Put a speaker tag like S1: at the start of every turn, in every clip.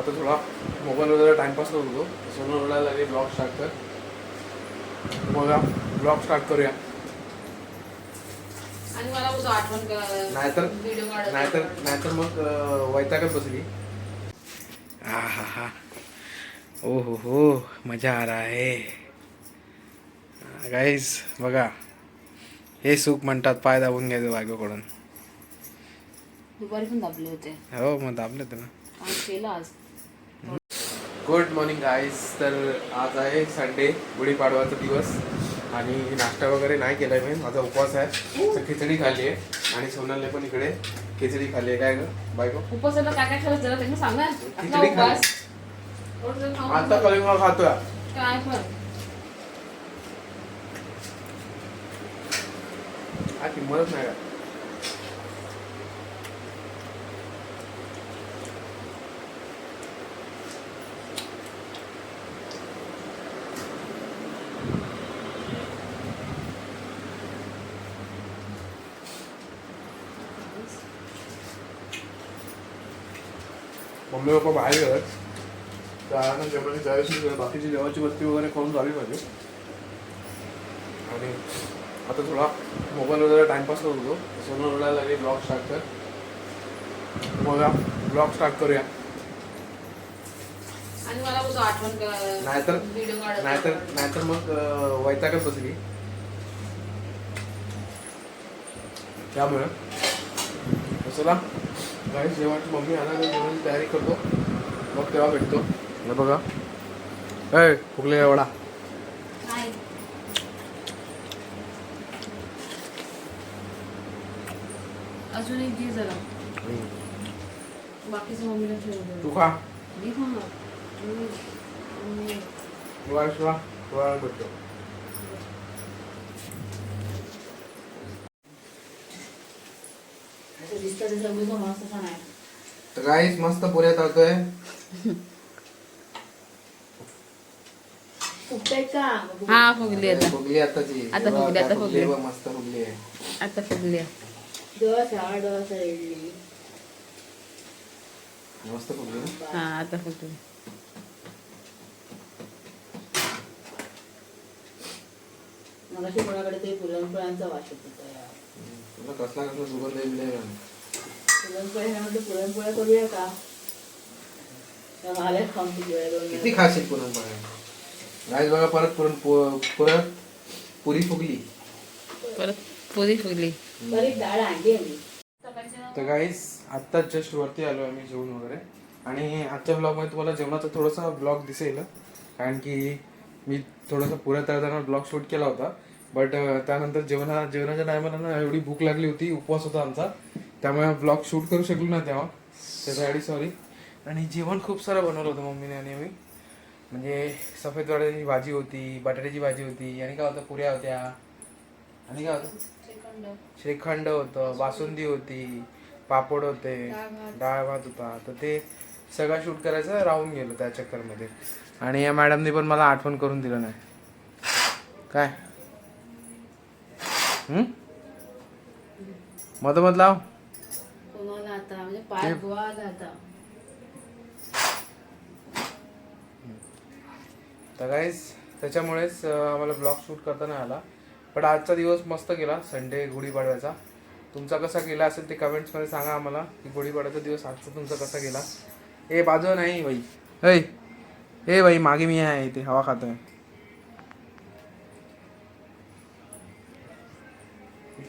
S1: आता थोडा मोबाईल वगैरे टाइमपास करत होतो सोनू म्हणायला लागले ब्लॉग स्टार्ट कर. बघा ब्लॉग स्टार्ट करूया.
S2: मला
S1: नाहीतर नाहीतर नाहीतर मग वैतागत बसली. हा हा हा ओ हो हो मजा आ रहा है. गाईज बघा. हे सुख म्हणतात पाय दाबून घ्यायचं बायकोकडून.
S2: दुपारी पण दाबले होते.
S1: हो मग दाबले तर ना.
S2: केलं आज.
S1: गुड मॉर्निंग गाईज तर आज आहे संडे गुढीपाडवाचा दिवस आणि नाश्ता वगैरे नाही केलाय मी. माझा उपवास आहे. तर खिचडी खाल्ली आहे. आणि सोनलने पण इकडे खिचडी खाल्ली आहे. काय ग? बायको
S2: उपवासाला काय काय ठेवत जरा त्यांनी सांगा. आपला
S1: खिचडी
S2: रोज खाऊन
S1: आता कलिंगड खातोय.
S2: काय पण.
S1: हा किंमतच नाही. का मम्मी पप्पा बाहेर गेलं त्यानंतर जेवणाची तयारी बाकीची जेवणाची वस्ती वगैरे करून झाली पाहिजे. आणि आता थोडा मोबाईल वगैरे टाइमपास करत होतो. सोनू म्हणायला लागले ब्लॉग स्टार्ट कर. बघा ब्लॉग स्टार्ट करूया.
S2: आणि मला उद्या आठवण कर
S1: नाहीतर नाहीतर नाहीतर मग वैतागत बसली त्यामुळं चला. काही जेवणाची मम्मी आला तर जेवणाची तयारी करतो. मग तेव्हा भेटतो. हे बघा. ए फुगले एवढा.
S2: अजून एक घे जरा. बाकीचं मम्मीला ठेवलं
S1: तू खा.
S2: मी खाणार.
S1: भेटतो
S2: असं दिसतं ते सगळं समजतं का नाही
S1: तर काहीच मस्त
S2: फुगतंय का? हा फुगली आता.
S1: फुगली आताची.
S2: आता फुगली, आता फुगली.
S1: मस्त फुगली आहे.
S2: आता फुगली
S1: मस्त फुगली
S2: हा आता फुगली.
S3: मग अशी कोणाकडे ते पुरणपोळ्यांचा वास येत होता यार.
S1: तुला कसला कसला सुगंध येईल.
S3: पुरणपोळ्या ह्यामध्ये पुरणपोळ्या करूया का? त्या मला खाऊन किती वेळ दोन
S1: किती पुरणपोळ्या? गाईज बघा परत पुरण पो- परत पुरी फुगली.
S2: परत पुरी फुगली.
S3: बरीच डाळ आणली आम्ही.
S1: तर गाईज आत्ताच जस्ट वरती आलो आम्ही जेवण वगैरे. आणि आजच्या ब्लॉगमध्ये तुम्हाला जेवणाचा थोडासा ब्लॉग दिसेल. कारण की मी थोडासा पुऱ्या तळताना ब्लॉग शूट केला होता. बट त्यानंतर जेवणा जेवणाच्या टायमाला ना एवढी भूक लागली होती उपवास होता आमचा. त्यामुळे ब्लॉग शूट करू शकलो ना तेव्हा. त्याच्यासाठी सॉरी आणि जेवण खूप सारं बनवलं होतं मम्मीने आणि मी म्हणजे सफेद वाड्याची भाजी होती बटाट्याची भाजी होती आणि काय होतं पुऱ्या होत्या. आणि काय होतं? श्रीखंड. होतं बासुंदी होती पापड होते डाळ भात होता. तर ते सगळं शूट करायचं राहून गेलं त्या चक्करमध्ये. आणि या मॅडमनी पण मला आठवण करून दिलं नाही. काय? मधोमध लाव.
S3: कोणाला आता म्हणजे पाय गोवाला आता
S1: तर काहीच त्याच्यामुळेच आम्हाला ब्लॉग शूट करता नाही आला. पण आजचा दिवस मस्त गेला संडे गुढीपाडव्याचा. तुमचा कसा गेला असेल ते कमेंट्समध्ये सांगा आम्हाला की गुढीपाडव्याचा दिवस आजचा तुमचा कसा गेला. ए बाजू नाही बाई. ऐ ए बाई मागे मी आहे इथे हवा खातोय.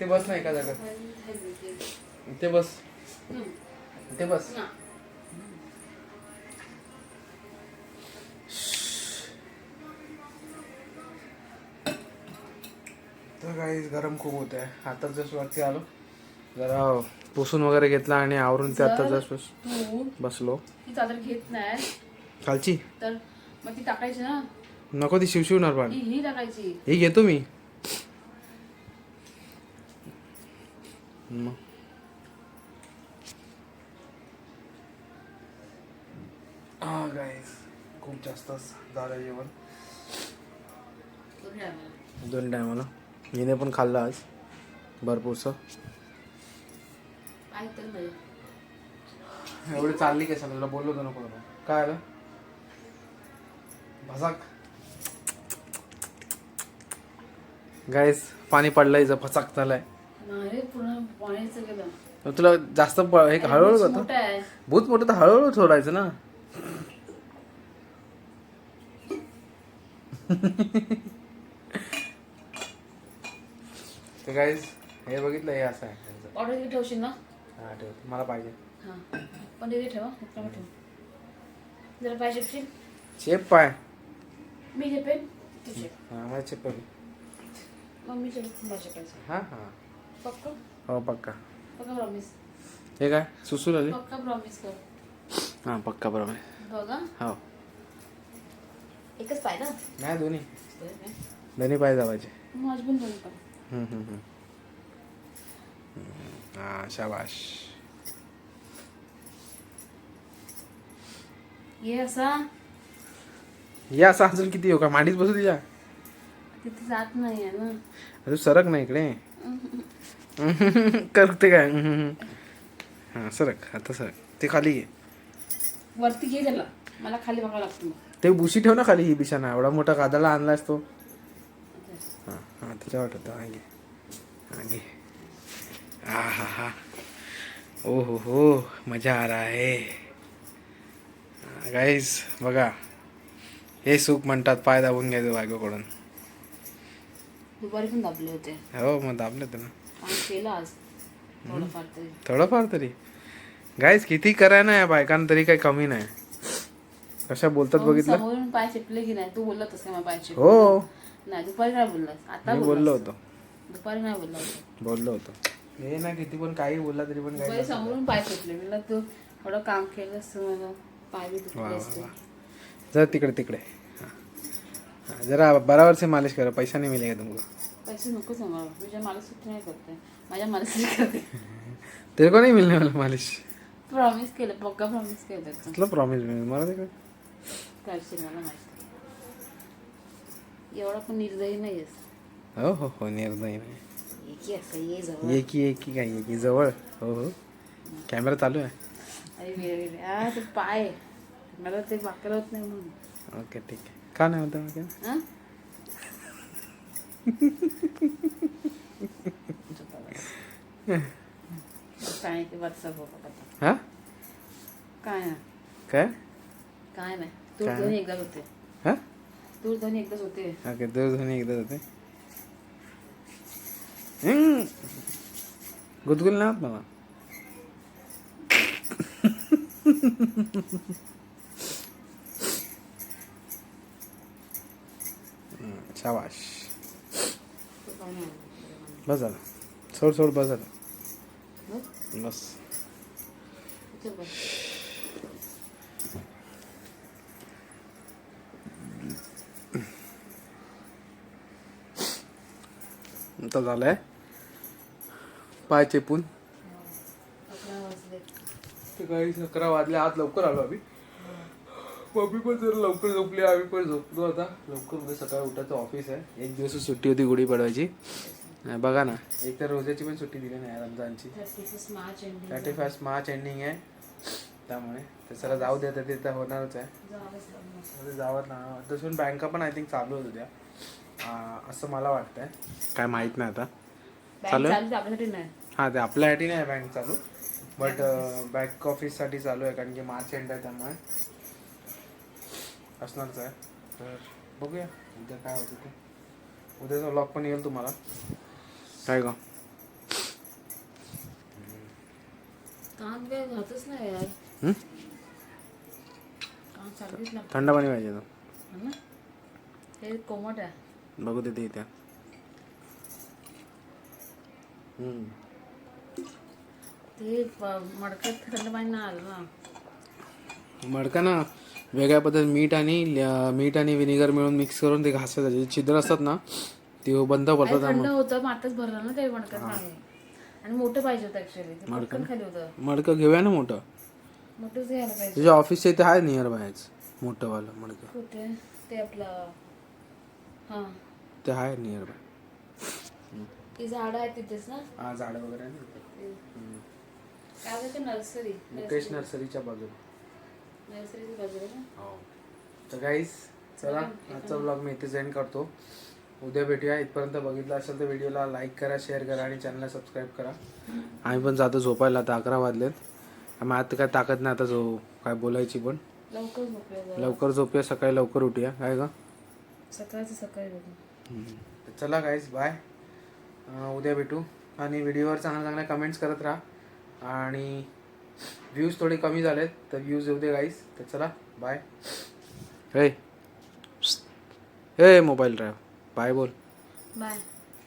S1: इथे बस नाही का जागा इथे बस. इथे बस. तर काही गरम खूप होत आहे. आता जस्ट वरती आलो. जरा पुसून वगैरे घेतला आणि आवरून ते आता जस्ट
S2: तू
S1: बसलो.
S2: ती चादर घेत नाही
S1: खालची?
S2: तर मग ती टाकायची ना.
S1: नको ती शिवशिवणार पण.
S2: ही ही टाकायची.
S1: ही घेतो मी. मग हा गाईस खूप जास्त झालं जेवण
S2: दोन टायमाला.
S1: हिने पण खाल्लं आज भरपूरसं
S2: तर
S1: एवढी चालली कशाला तुला बोललो होतो नको. काय आलं भसाक गाईस पाणी पडलंय इथं फसाक झालाय तुला जास्त हे हळूहळू
S2: आहे.
S1: भूत मोठं तर हळूहळू सोडायचं ना. तर गाईज हे बघितलं हे असं आहे.
S2: ऑर्डर किती ठेवशील ना?
S1: हा ठेव. मला पाहिजे.
S2: हां. पण तिथे ठेवा ठेव. जरा पाहिजे
S1: चेप पाय.
S2: मी झेपेन तू झेप
S1: हा मला चेप पाहिजे.
S2: मग मी
S1: हा हा.
S2: पक्का?
S1: हो पक्का.
S2: पक्का प्रॉमिस
S1: हे काय? सुसू आली?
S2: पक्का प्रॉमिस कर.
S1: हा पक्का बरोबर
S2: बघा.
S1: हो.
S2: एकच पाहिजे
S1: नाही दोन्ही.
S2: ना
S1: दोन्ही पाय जावायचे
S2: माझी पण दोन पण
S1: हम्म, हम्म, हम्म. हम्म, हा शाबाश
S2: ये असा.
S1: या असं अजून किती येऊ का? मांडीत बसू तिच्या
S2: तिथे जात नाही आहे ना
S1: अजून सरक नाही इकडे. करते काय? हा सरक आता सरक. ते खाली घे.
S2: वरती घे त्याला. मला खाली बघावं लागतं मग.
S1: ते बुशी ठेव ना खाली ही बिछाना. एवढा मोठा कादाला आणलास तो. हा हा त्याच्यावर ठेवतो हा घे. हा घे. हा हा हा. ओ हो हो. मजा आ रहा है. गाईज बघा. हे सुख म्हणतात पाय दाबून घ्यायचं बायकोकडून.
S2: दुपारी पण दाबले होते.
S1: हो मग दाबले ते ना
S2: केलं आज थोडंफार तरी.
S1: थोडंफार तरी. गाईज किती कराय ना या बायकांना तरी काही कमी नाही. कशा बोलतात
S2: मग
S1: बघितलं?
S2: समोरून पाय चिपले की नाही? तू तसं मग पाय चिपले.
S1: हो.
S2: नाही दुपारी नाही बोललास? आता
S1: मी
S2: बोललास.
S1: बोललो होतो.
S2: दुपारी नाही बोलला होता.
S1: बोललो होतो. हे ना किती पण काही बोलला तरी पण
S2: दुपारी
S1: काही
S2: समोरून पाय चिपले. म्हणलं तू थोडं काम केलं असतं मला पाय बी दुखले असते
S1: जर तिकडे तिकडे. हा. हा, जरा बराबर से मालिश करा. पैसा नाही मिलेगा तुमको
S2: पैसे नको सांगा तुझ्या मला सुट्टी नाही करते माझ्या मला करते
S1: तेरे को नहीं मिलने वाला मालिश
S2: प्रॉमिस केलं पक्का प्रॉमिस केलं त्याचं
S1: मतलब प्रॉमिस मिळेल मला तिकडे
S2: करशील मला माहिती एवढा पण निर्दयी नाही आहेस
S1: हो हो हो निर्णय नाही
S2: एकी असं ये जवळ
S1: एकी एकी काय एकी जवळ हो हो कॅमेरा चालू आहे
S2: अरे वेळ हा ते पाय मला ते वाकलं होत नाही म्हणून
S1: ओके ठीक आहे का नाही होतं मग
S2: हा? काय ते
S1: हा?
S2: काय नाही
S1: काय?
S2: काय नाही. तूर
S1: काय?
S2: दोन्ही एकदाच होते.
S1: हा?
S2: तूर एकदाच होते.
S1: ओके दूरध्वनी एकदा होते. हम्म. गुदगुल ना मला हम्म, शाबाश. बस झालं सोड सोड बस. झालं बस. आता झालंय. पाय चेपून. काही अकरा वाजले आज लवकर आलो आम्ही. मम्मी पण जरा लवकर झोपली आम्ही पण झोपलो आता. लवकर म्हणजे सकाळी उठायचं ऑफिस आहे. एक दिवस सुट्टी होती गुढी पडवायची. बघा ना एक तर रोजाची पण सुट्टी दिली नाही रमजानची.
S2: थर्टी फर्स्ट मार्च एंडिंग
S1: आहे. त्यामुळे ते सर जाऊ द्या तर ते तर होणारच आहे.
S2: जावंच लागणार.
S1: तर जावं ना. तसून बँका पण आय थिंक चालू होत होत्या असं मला वाटतंय. काय माहीत नाही आता. चालू हां ते आपल्यासाठी नाही बँक चालू. बट बँक ऑफिससाठी चालू आहे कारण की मार्च एंड आहे त्यामुळे. असणारच आहे तर बघूया. उद्या काय होतं ते. उद्याचा व्लॉग पण येईल तुम्हाला. काय का
S2: काम काय घातच नाही यार.
S1: हं?
S2: काम चालूच लागतं.
S1: थंड पाणी पाहिजे तो
S2: हो ना? हे कोमट आहे.
S1: बघू दे ते इथे. हम्म.
S2: ते प- मडक्यात थंड पाणी नाही आलं ना.
S1: मडका ना? वेगळ्या पद्धत मीठ आणि मीठ आणि विनेगर मिळून मिक्स करून ते घासायचं. जे छिद्र असतात ना ते बंद
S2: आणि
S1: पडतात
S2: थंड होतं आताच भरलं ना ते मडक्यात पाणी आणि मोठं पाहिजे होतं ऍक्च्युअली ते पटकन खाली होतं.
S1: मडकं घेऊया ना मोठं?
S2: मोठंच घ्यायला पाहिजे.
S1: तुझ्या ऑफिसच्या इथे आहे नियर बायच मोठं वालं मडकं.
S2: कुठे? ते आपलं हा.
S1: ते आहे नियर बाय
S2: ती झाडं आहेत तिथेच ना?
S1: हा झाडं वगैरे आहे ना
S2: काय नर्सरी.
S1: मुकेश नर्सरीच्या बाजूला
S2: नर्सरीची बाजू आहे ना
S1: हो. तर गाईस चला आजचा ब्लॉग मी इथे एंड करतो. उद्या भेटूया. इथपर्यंत बघितलं असेल तर व्हिडिओला लाईक करा शेअर करा आणि चॅनलला सबस्क्राईब करा. आम्ही पण जातो झोपायला आता अकरा वाजलेत. आम्ही आता काय ताकद नाही आता जो काय बोलायची पण.
S2: लवकर झोपूया जरा.
S1: लवकर झोपूया सकाळी लवकर उठूया. काय का
S2: सकाळचं सकाळी
S1: चला गाईज बाय उद्या भेटू. आणि व्हिडिओवर चांगल्या चांगल्या कमेंट्स करत राहा. आणि व्ह्यूज थोडे कमी झालेत तर व्ह्यूज येऊ दे गाईज तर चला बाय हे हे मोबाईल ड्राईव्ह बाय बोल.
S2: बाय